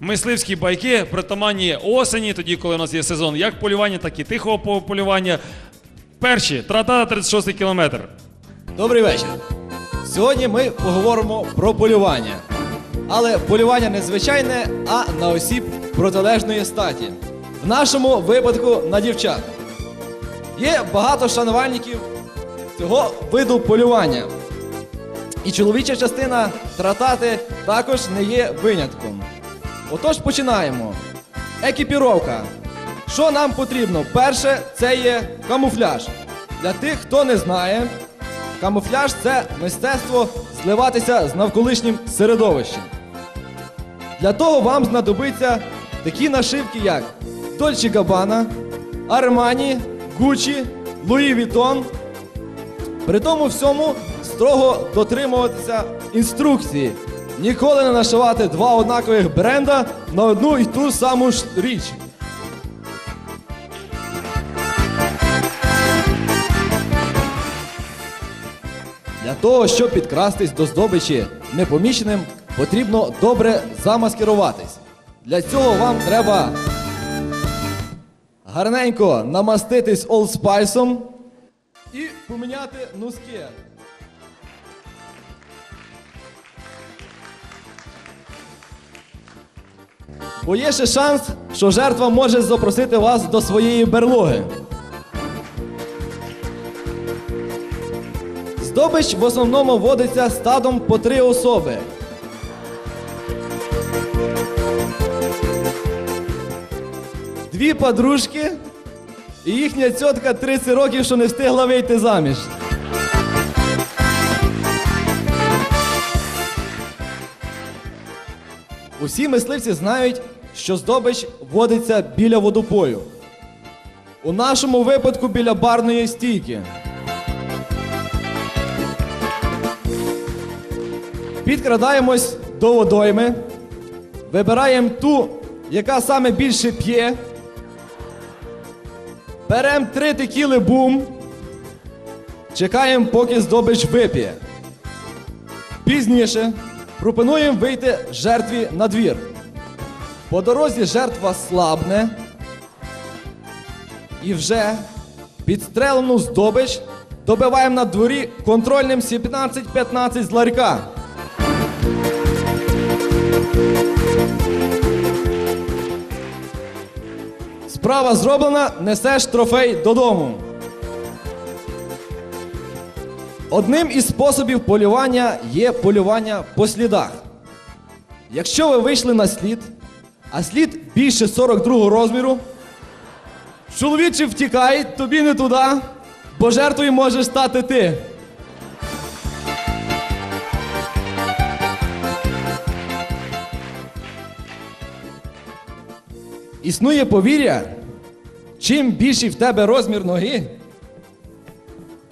Мисливські байки притаманні осені, тоді, коли у нас є сезон як полювання, так і тихого полювання. Перші трата 36 кілометр. Добрий вечір. Сьогодні ми поговоримо про полювання. Але полювання не звичайне, а на осіб протилежної статі. В нашому випадку на дівчат. Є багато шанувальників цього виду полювання. І чоловіча частина тратати також не є винятком. Отож починаємо. Екіпіровка. Що нам потрібно? Перше, це є камуфляж. Для тих, хто не знає, камуфляж це мистецтво зливатися з навколишнім середовищем. Для того вам знадобиться такі нашивки, як Dolce Gabbana, Armani, Gucci, Louis Vuitton. При тому всьому строго дотримуватися інструкції. Ніколи не нашивати два однакових бренда на одну і ту саму ж річ. Для того, щоб підкрастись до здобичі непоміченим, потрібно добре замаскируватись. Для цього вам треба гарненько намаститись олдспайсом і поміняти носки. Бо є ще шанс, що жертва може запросити вас до своєї берлоги. Здобич в основному водиться стадом по три особи. Дві подружки і їхня цьотка 30 років, що не встигла вийти заміж. Усі мисливці знають, що здобич водиться біля водопою. У нашому випадку біля барної стійки. Підкрадаємось до водойми, вибираємо ту, яка саме більше п'є. Беремо три текіли бум. Чекаємо, поки здобич вип'є. Пізніше пропонуємо вийти жертві на двір. По дорозі жертва слабне. І вже підстрелену здобич добиваємо на дворі контрольним 17-15 з ларька. Справа зроблена, несеш трофей додому. Одним із способів полювання є полювання по слідах. Якщо ви вийшли на слід, а слід більше 42 розміру, чоловіче втікай, тобі не туди, бо жертвою можеш стати ти. Існує повір'я, чим більший в тебе розмір ноги,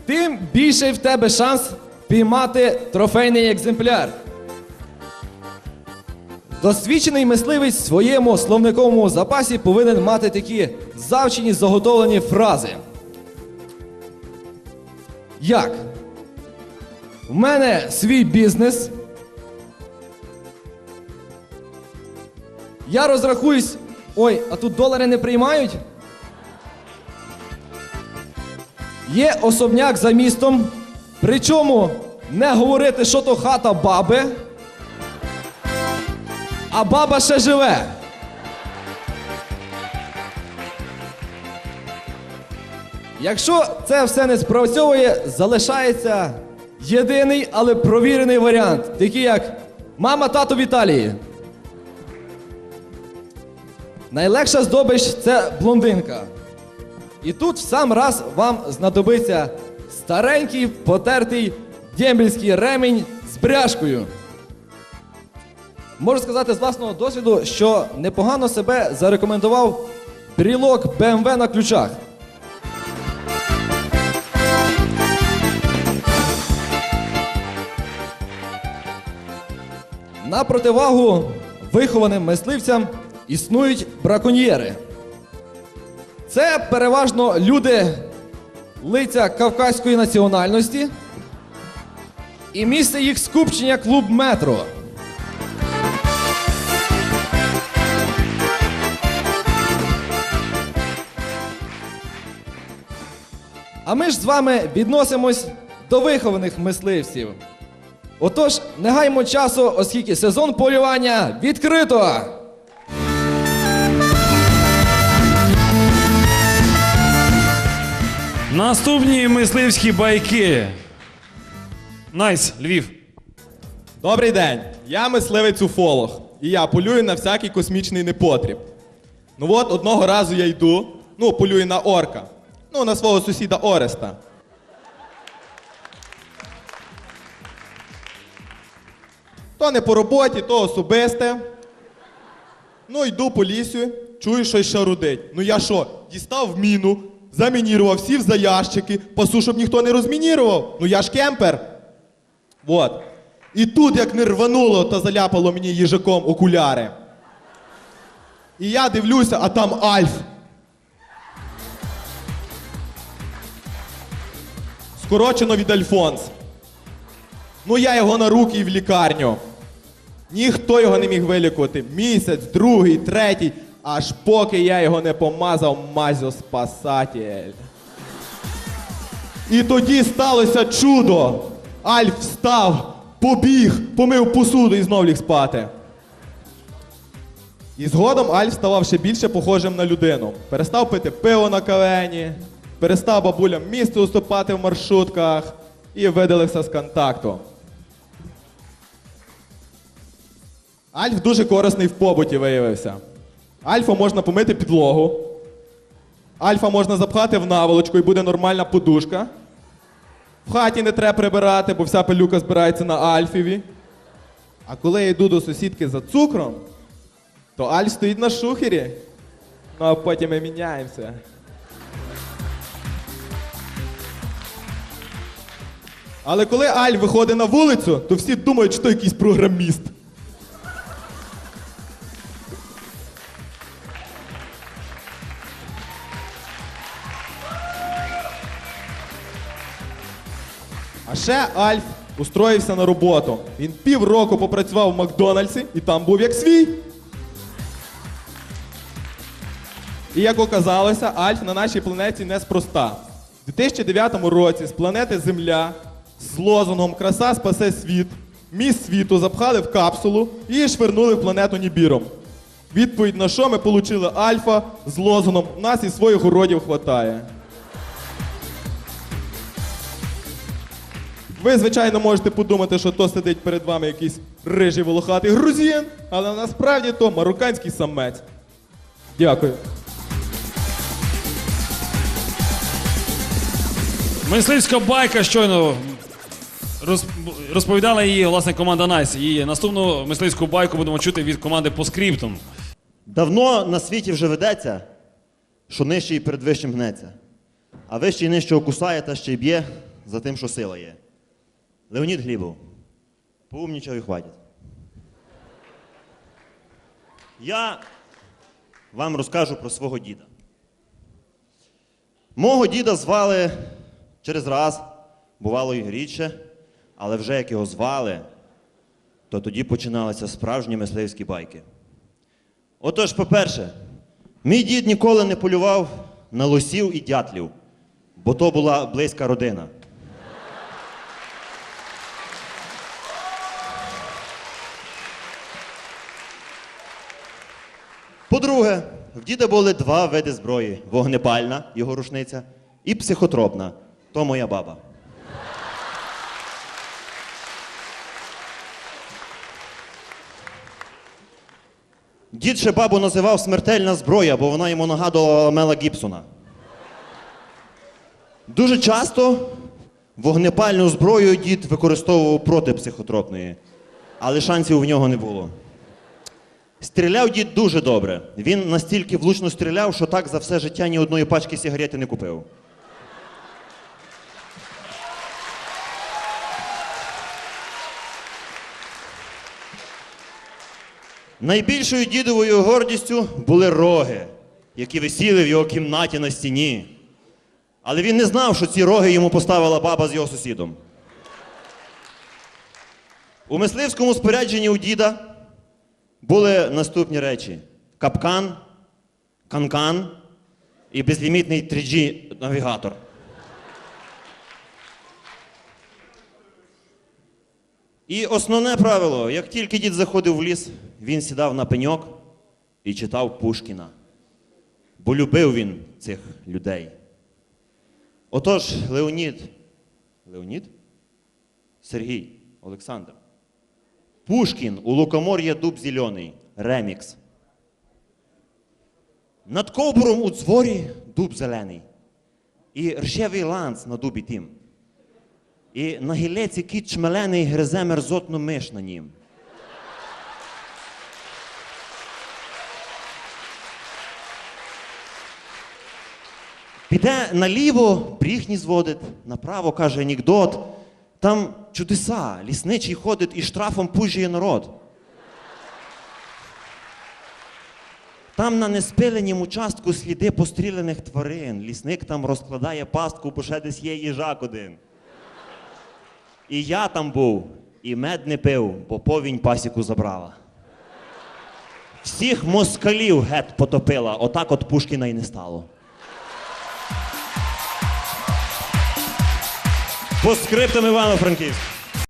тим більший в тебе шанс піймати трофейний екземпляр. Досвідчений мисливець в своєму словниковому запасі повинен мати такі завчені заготовлені фрази. Як? В мене свій бізнес. Я розрахуюсь. Ой, а тут долари не приймають? Є особняк за містом. Причому не говорити, що то хата баби, а баба ще живе. Якщо це все не спрацьовує, залишається єдиний, але провірений варіант, такий як мама тато в Італії. Найлегша здобич це блондинка. І тут в сам раз вам знадобиться старенький потертий дембельський ремінь з бряшкою. Можу сказати з власного досвіду, що непогано себе зарекомендував брілок BMW на ключах. На противагу вихованим мисливцям існують браконьєри. Це переважно люди лиця кавказької національності і місце їх скупчення клуб метро. А ми ж з вами відносимось до вихованих мисливців. Отож, не гаймо часу, оскільки сезон полювання відкрито! Наступні мисливські байки. Найс, Львів. Добрий день, я мисливець уфолог, і я полюю на всякий космічний непотріб. Ну от одного разу я йду, ну, полюю на орка, ну, на свого сусіда Ореста. То не по роботі, то особисте. Ну, йду по лісу, чую, щось шарудить. Ну я що, дістав міну, замінірував, сів за ящики, пасу, щоб ніхто не розмінірував. Ну я ж кемпер. Вот. І тут як не рвануло та заляпало мені їжаком окуляри. І я дивлюся, а там Альф. Скорочено від Альфонс. Ну я його на руки і в лікарню. Ніхто його не міг вилікувати. Місяць, другий, третій, аж поки я його не помазав мазю спасатель. І тоді сталося чудо. Альф встав, побіг, помив посуду і знов ліг спати. І згодом Альф ставав ще більше похожим на людину. Перестав пити пиво на кавені, перестав бабулям місце уступати в маршрутках і видалився з контакту. Альф дуже корисний в побуті виявився. Альфа можна помити підлогу. Альфа можна запхати в наволочку і буде нормальна подушка. В хаті не треба прибирати, бо вся пилюка збирається на Альфіві. А коли я йду до сусідки за цукром, то Альф стоїть на шухері. Ну а потім ми міняємося. Але коли Альф виходить на вулицю, то всі думають, що якийсь програміст. А ще Альф устроївся на роботу. Він півроку попрацював в Макдональдсі і там був як свій. І як оказалося, Альф на нашій планеті неспроста. У 2009 році з планети Земля з лозунгом Краса спасе світ міст світу запхали в капсулу і швирнули в планету Нібіром. Відповідь на що ми отримали Альфа з лозунгом Нас і своїх уродів хватає. Ви, звичайно, можете подумати, що то сидить перед вами якийсь рижий волохатий грузин, але насправді то марокканський самець. Дякую. Мисливська байка щойно роз- розповідала її власне команда Найс. І наступну мисливську байку будемо чути від команди по скриптум. Давно на світі вже ведеться, що нижчий перед вищим гнеться, а вищий нижчого кусає та ще й б'є за тим, що сила є. Леонід Глібов. Поумнічав і хватить. Я вам розкажу про свого діда. Мого діда звали через раз, бувало і рідше, але вже як його звали, то тоді починалися справжні мисливські байки. Отож, по-перше, мій дід ніколи не полював на лосів і дятлів, бо то була близька родина. По-друге, в діда були два види зброї: вогнепальна, його рушниця, і психотропна то моя баба. Дід ще бабу називав смертельна зброя, бо вона йому нагадувала Мела Гібсона. Дуже часто вогнепальну зброю дід використовував проти психотропної, але шансів в нього не було. Стріляв дід дуже добре. Він настільки влучно стріляв, що так за все життя ні одної пачки сигарети не купив. Найбільшою дідовою гордістю були роги, які висіли в його кімнаті на стіні. Але він не знав, що ці роги йому поставила баба з його сусідом. У мисливському спорядженні у діда були наступні речі: капкан, канкан і безлімітний 3G навігатор. І основне правило: як тільки дід заходив в ліс, він сідав на пеньок і читав Пушкіна. Бо любив він цих людей. Отож, Леонід. Леонід? Сергій, Олександр. Пушкін у лукомор'я дуб зелений. Ремікс. Над ковбуром у дворі дуб зелений. І ржевий ланц на дубі тім. І на гілеці кіт чмелений гризе мерзотну миш на нім. Піде наліво, бріхні зводить, направо каже анекдот. Там чудеса, лісничий ходить і штрафом пужує народ. Там на неспиленім участку сліди постріляних тварин. Лісник там розкладає пастку, бо ще десь є їжак один. І я там був, і мед не пив, бо повінь пасіку забрала. Всіх москалів гет потопила, отак от Пушкіна й не стало. По скриптам Івано-Франківськ.